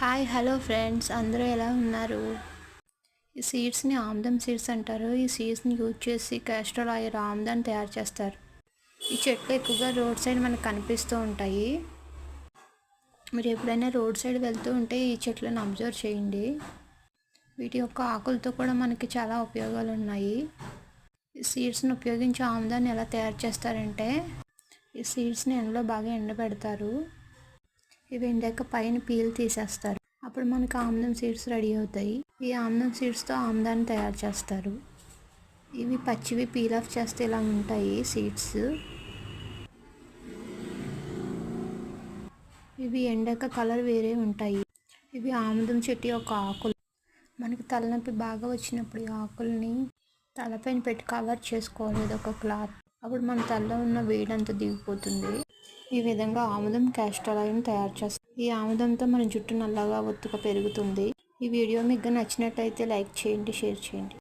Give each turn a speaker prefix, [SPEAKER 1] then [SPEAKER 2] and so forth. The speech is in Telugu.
[SPEAKER 1] హాయ్ హలో ఫ్రెండ్స్ అందరూ ఎలా ఉన్నారు? ఈ సీడ్స్ని ఆమ్దం సీడ్స్ అంటారు. ఈ సీడ్స్ని యూజ్ చేసి క్యాస్ట్రోల్ ఆయిల్ ఆమ్దాన్ని తయారు చేస్తారు. ఈ చెట్లు ఎక్కువగా రోడ్ సైడ్ మనకు కనిపిస్తూ ఉంటాయి. మీరు ఎప్పుడైనా రోడ్ సైడ్ వెళ్తూ ఉంటే ఈ చెట్లను అబ్జర్వ్ చేయండి. వీటి యొక్క ఆకులతో కూడా మనకి చాలా ఉపయోగాలు ఉన్నాయి. ఈ సీడ్స్ని ఉపయోగించి ఆమ్దాన్ని ఎలా తయారు చేస్తారంటే ఈ సీడ్స్ని ఎండలో బాగా ఎండబెడతారు. ఇవి ఎండాక పైన పీల్ తీసేస్తారు. అప్పుడు మనకి ఆమ్లం సీడ్స్ రెడీ అవుతాయి. ఈ ఆమ్లం సీడ్స్తో ఆమ్లాన్ని తయారు చేస్తారు. ఇవి పచ్చివి పీల్ ఆఫ్ చేస్తే ఇలా ఉంటాయి సీడ్స్. ఇవి ఎండాక కలర్ వేరే ఉంటాయి. ఇవి ఆముదం చెట్టు యొక్క ఆకులు. మనకి తలనొప్పి బాగా వచ్చినప్పుడు ఈ ఆకుల్ని తలపైన పెట్టి కవర్ చేసుకోవాలి. ఒక క్లాత్. అప్పుడు మన తలలో ఉన్న వేడంతా దిగిపోతుంది. ఈ విధంగా ఆముదం క్యాస్టర్ ఆయిల్ తయారు చేస్తాం ఈ ఆముదంతో మన జుట్టు నల్లగా ఒత్తుగా పెరుగుతుంది. ఈ వీడియో మీకు నచ్చినట్లయితే లైక్ చేయండి షేర్ చేయండి.